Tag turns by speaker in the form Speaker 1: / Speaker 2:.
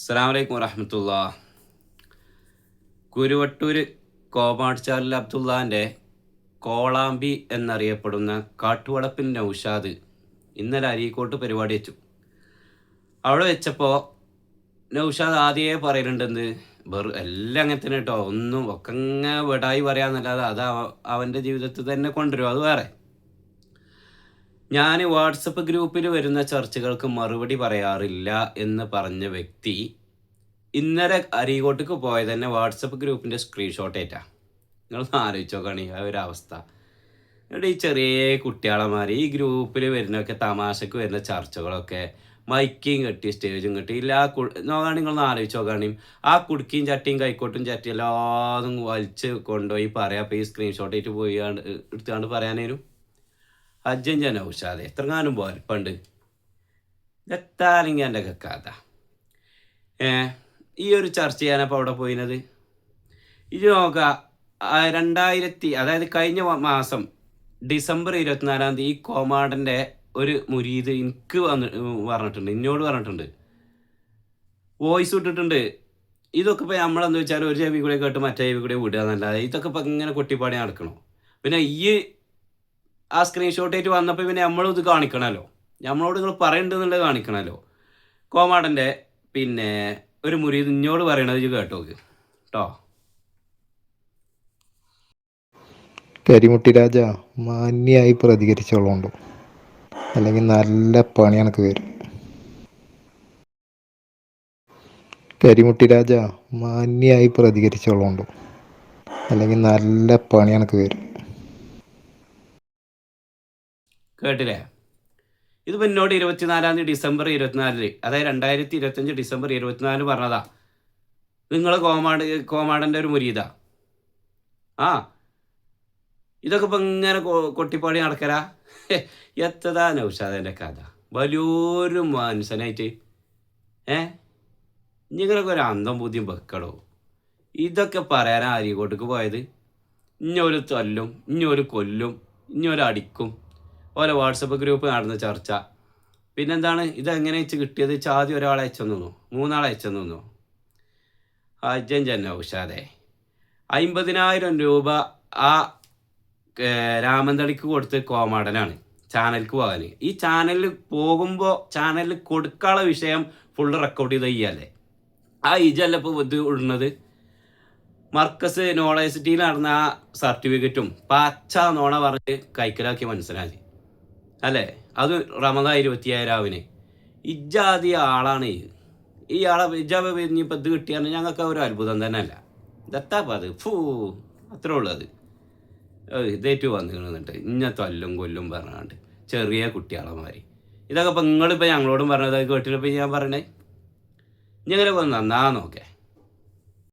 Speaker 1: അസ്സാം വലൈക്കും വറഹമത്തുള്ള. കുരുവട്ടൂര് കോമാട്ചാലിൽ അബ്ദുള്ളാന്റെ കോളാമ്പി എന്നറിയപ്പെടുന്ന കാട്ടുവളപ്പിൻ നൗഷാദ് ഇന്നലെ അരീക്കോട്ട് പരിപാടി വെച്ചു. അവിടെ വെച്ചപ്പോൾ നൗഷാദ് ആദ്യമേ പറയുന്നുണ്ടെന്ന് വെറു എല്ലാം അങ്ങനെ തന്നെ കേട്ടോ ഒന്നും ഒക്കെ വിടായി പറയാമെന്നല്ലാതെ അത് അവ- അവന്റെ ജീവിതത്തിൽ തന്നെ കൊണ്ടുവരും അത് വേറെ. ഞാൻ വാട്സപ്പ് ഗ്രൂപ്പിൽ വരുന്ന ചർച്ചകൾക്ക് മറുപടി പറയാറില്ല എന്ന് പറഞ്ഞ വ്യക്തി ഇന്നലെ അരീകോട്ടേക്ക് പോയത് തന്നെ വാട്സപ്പ് ഗ്രൂപ്പിന്റെ സ്ക്രീൻഷോട്ട് ഏറ്റാ. നിങ്ങളൊന്ന് ആലോചിച്ച് നോക്കുകയാണ് ആ ഒരു അവസ്ഥ. എന്നിട്ട് ഈ ചെറിയ കുട്ടികളമാർ ഈ ഗ്രൂപ്പിൽ വരുന്നൊക്കെ തമാശക്ക് വരുന്ന ചർച്ചകളൊക്കെ മൈക്കിയും കെട്ടി സ്റ്റേജും കെട്ടി ഇല്ല ആ കു നോക്കുകയാണെങ്കിൽ നിങ്ങളൊന്ന് ആലോചിച്ച് നോക്കുകയാണെങ്കിൽ ആ കുടുക്കിയും ചട്ടിയും കൈക്കോട്ടും ചട്ടി എല്ലാതും വലിച്ച് കൊണ്ടുപോയി പറയാം അപ്പോൾ ഈ സ്ക്രീൻഷോട്ട് ആയിട്ട് പോയി എടുത്തുകൊണ്ട് പറയാനേനും അജ്ജൻ ഉഷാദെ എത്രങ്ങാനും വലിപ്പുണ്ട് എത്താലെങ്കിൽ എന്റെ കഥ. ഏ ഈ ഒരു ചർച്ച ചെയ്യാനപ്പോൾ അവിടെ പോയിനത്? ഇത് നോക്കുക രണ്ടായിരത്തി അതായത് കഴിഞ്ഞ മാസം ഡിസംബർ ഇരുപത്തിനാലാം തീയതി ഈ കോമാടന്റെ ഒരു മുരീത് എനിക്ക് വന്ന് പറഞ്ഞിട്ടുണ്ട്. എന്നോട് പറഞ്ഞിട്ടുണ്ട്. വോയിസ് ഇട്ടിട്ടുണ്ട് ഇതൊക്കെ ഇപ്പോൾ നമ്മളെന്ന് വെച്ചാൽ ഒരു ചെവി കൂടെ കേട്ട് മറ്റേ ചെവി കൂടെ വിടുക എന്നല്ലാതെ ഇതൊക്കെ ഇപ്പം ഇങ്ങനെ കൊട്ടിപ്പാടി നടക്കണോ? പിന്നെ ഈ ആ സ്ക്രീൻഷോട്ട് ആയിട്ട് വന്നപ്പോൾ പിന്നെ നമ്മളും ഇത് കാണിക്കണമല്ലോ നമ്മളോട് നിങ്ങൾ പറയണ്ടെന്നുള്ളത് കാണിക്കണമല്ലോ കോമാടന്റെ പിന്നെ ഒരു മുറി നിന്നോട് പറയണത് കേട്ടോ കേട്ടോ
Speaker 2: കരിമുട്ടി രാജ മാന്യായി പ്രതികരിച്ചോളുണ്ടോ അല്ലെങ്കിൽ നല്ല പണി എനക്ക് വരും. കരിമുട്ടി രാജ മാന്യായി പ്രതികരിച്ചോളുണ്ടോ അല്ലെങ്കിൽ നല്ല പണി എനക്ക് വരും.
Speaker 1: കേട്ടില്ലേ? ഇത് എന്നോട് ഇരുപത്തിനാലാം തീയതി ഡിസംബർ ഇരുപത്തിനാലിൽ അതായത് രണ്ടായിരത്തി ഇരുപത്തഞ്ച് ഡിസംബർ ഇരുപത്തിനാല് പറഞ്ഞതാ. നിങ്ങൾ കോമാട് കോമാടന്റെ ഒരു മുരീതാ. ആ. ഇതൊക്കെ ഇപ്പം ഇങ്ങനെ കൊട്ടിപ്പാടി നടക്കല? എത്തതാ നൗഷാദന്റെ കഥ. വലിയൊരു മനുഷ്യനായിട്ട്. ഏ? നിങ്ങളൊക്കെ ഒരു അന്തം ബുദ്ധിയും വെക്കടോ. ഇതൊക്കെ പറയാനാ അരീകോട്ടേക്ക് പോയത്. ഇഞ്ഞൊരു തല്ലും ഇഞ്ഞൊരു കൊല്ലും ഇഞ്ഞൊരു അടിക്കും ഓരോ വാട്സപ്പ് ഗ്രൂപ്പ് നടന്ന ചർച്ച. പിന്നെന്താണ്? ഇതെങ്ങനെ വെച്ച് കിട്ടിയത്? വെച്ചാൽ ചാതി ഒരാളെ അയച്ചെന്നു മൂന്നാളെ അയച്ചെന്നു അജൻ ജന്ന ഉഷാദെ. അമ്പതിനായിരം രൂപ ആ രാമന്തളിക്ക് കൊടുത്ത് കോമാടനാണ്. ചാനലിക്ക് പോകാൻ ഈ ചാനലിൽ പോകുമ്പോൾ ചാനലിൽ കൊടുക്കാനുള്ള വിഷയം ഫുൾ റെക്കോർഡ് ചെയ്ത് ചെയ്യാല്ലേ ആ ഇജല്ല ഇപ്പോൾ ഇത് ഇടുന്നത്? മർക്കസ് നോളേഴ്സിറ്റിയിൽ നടന്ന ആ സർട്ടിഫിക്കറ്റും പച്ച നോണ പറഞ്ഞ് കൈക്കലാക്കി മനസ്സിലാക്കി അല്ലേ? അത് റമദാൻ ഇരുപത്തിയായിരാവിന് ഇജാതി ആളാണ് ഈ ആളെ ഇജാബ് ഇനിയിപ്പോൾ ഇത് കിട്ടിയാൽ ഞങ്ങൾക്ക് ഒരു അത്ഭുതം തന്നെ അല്ല ഇതെത്താപ്പോൾ അത്? ഫൂ അത്രേ ഉള്ളൂ അത്. ഇതേറ്റു വന്നു നിന്നിട്ട് ഇന്ന തല്ലും കൊല്ലും പറഞ്ഞാണ്ട്. ചെറിയ കുട്ടികളമാരി ഇതൊക്കെ ഇപ്പം നിങ്ങളിപ്പോൾ ഞങ്ങളോടും പറഞ്ഞത് കേട്ടിട്ടിപ്പോൾ ഞാൻ പറഞ്ഞേ ഇങ്ങനെ നന്നാ നോക്കേ.